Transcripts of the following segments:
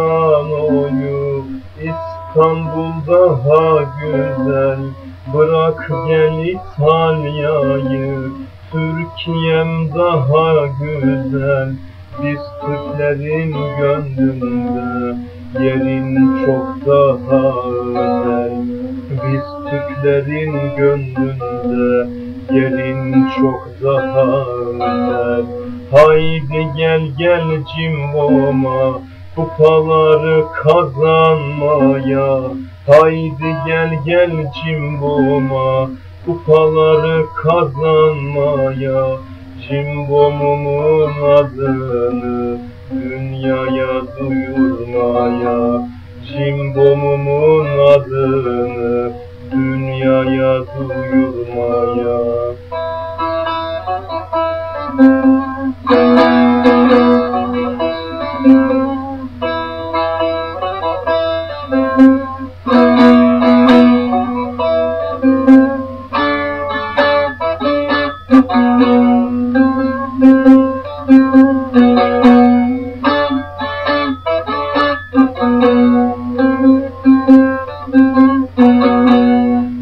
Milano'yu İstanbul daha güzel. Bırak gel İtalya'yı Türkiye'm daha güzel. Biz Türklerin gönlünde Yerin çok daha özel. Biz Türklerin gönlünde Yerin çok daha özel. Haydi gel gel cimboma Kupaları kazanmaya Haydi gel gel cimboma. Kupaları kazanmaya Cimbomumun adını Dünyaya duyurmaya. Cimbomumun adını Dünyaya duyurmaya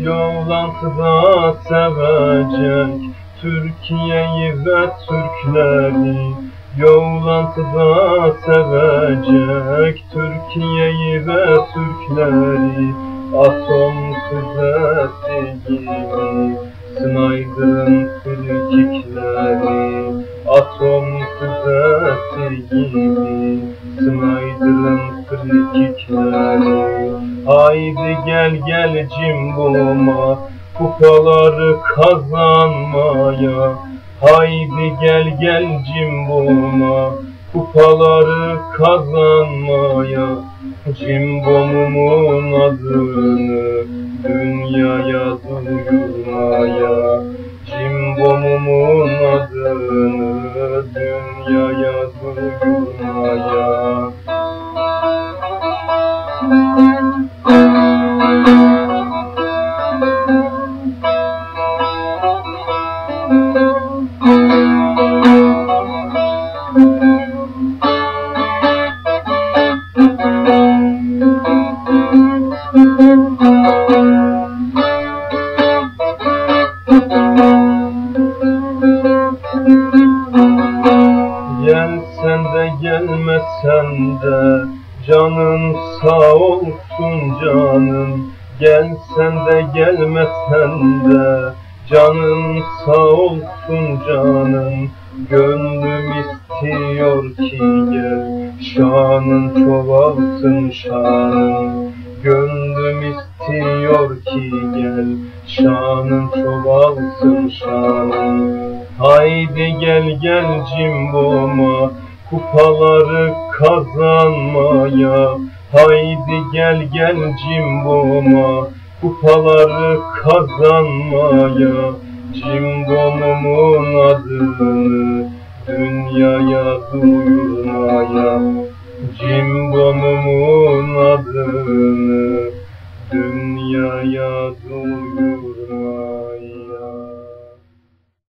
Yollantıda sevecek Türkiye'yi ve Türkleri. Yollantıda sevecek Türkiye'yi ve Türkleri. Atom füzesi gibi Snyder'ın frikikleri Atom füzesi gibi Snyder'ın frikikleri Haydi gel gel cimboma Kupaları kazanmaya. Haydi gel gel cimboma Kupaları kazanmaya. Cimbomumun adını Dünyaya duyurmaya. Cimbomumun adını Dünyaya duyurmaya Gelsen gelmesen de Canın sağ olsun canım. Gelsen de gelmesen de. Canın sağ olsun canım. Gönlüm istiyor ki gel. Şanın çoğalsın şanın Gönlüm istiyor ki gel. Şanın çoğalsın şanın Haydi gel gel cimboma Kupaları kazanmaya Haydi gel gel cimboma. Kupaları kazanmaya Cimbomumun adını Dünyaya duyurmaya. Cimbomumun adını Dünyaya duyurmaya